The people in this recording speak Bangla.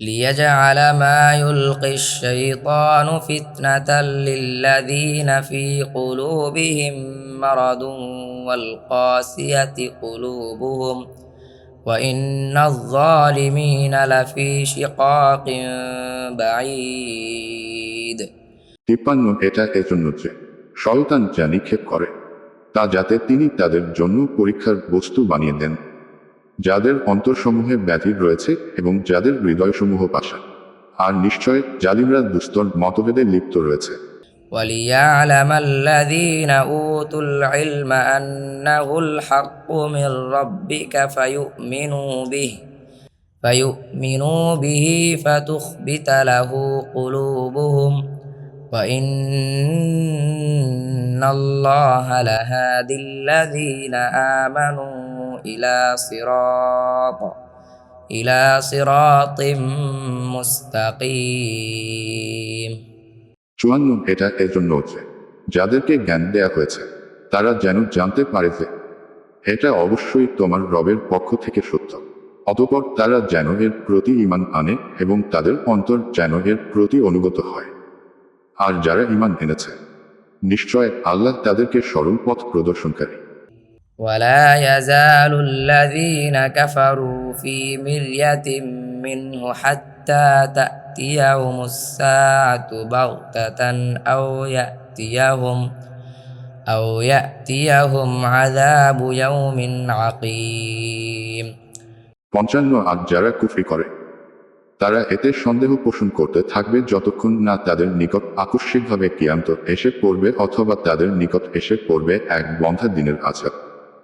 ليجعل ما يلقي الشيطان فتنة للذين في قلوبهم مرض والقاسية قلوبهم وإن الظالمين لفي شقاق بعيد তিপ্পান্ন এটা এজন্য যে শয়তান যা নিক্ষেপ করে তা যাতে তিনি তাদের জন্য পরীক্ষার বস্তু বানিয়ে দেন যাদের অন্তরসমূহে ব্যাধি রয়েছে এবং যাদের হৃদয়সমূহ পাশা আর নিশ্চয় জালিমরা দুস্তর মতভেদে লিপ্ত রয়েছে وليعلم الذين أوتوا العلم أنه الحق من ربك فيؤمنوا به فيؤمنوا به فتخبت له قلوبهم وإن الله لهادي الذين آمنوا إلى صراط إلى صراط مستقيم চুয়ান্ন এটা এজন্য যে যাদেরকে জ্ঞান দেয়া হয়েছে তারা যেন জানতে পারে যে এটা অবশ্যই তোমার রবের পক্ষ থেকে সত্য অতপর তারা যেন এর প্রতি ইমান আনে এবং তাদের অন্তর যেন এর প্রতি অনুগত হয় আর যারা ইমান এনেছে নিশ্চয় আল্লাহ তাদেরকে সরল পথ প্রদর্শনকারী ولا يزال الذين كفروا في مرية منه حتى تأتيهم الساعة بغتة أو يأتيهم أو يأتيهم عذاب يوم عقيم পঞ্চান্ন আর যারা কুফরি করে তারা এতে সন্দেহ পোষণ করতে থাকবে যতক্ষণ না তাদের নিকট আকস্মিকভাবে কিয়ান্ত এসে পড়বে অথবা তাদের নিকট এসে পড়বে এক বন্ধা দিনের আছাড়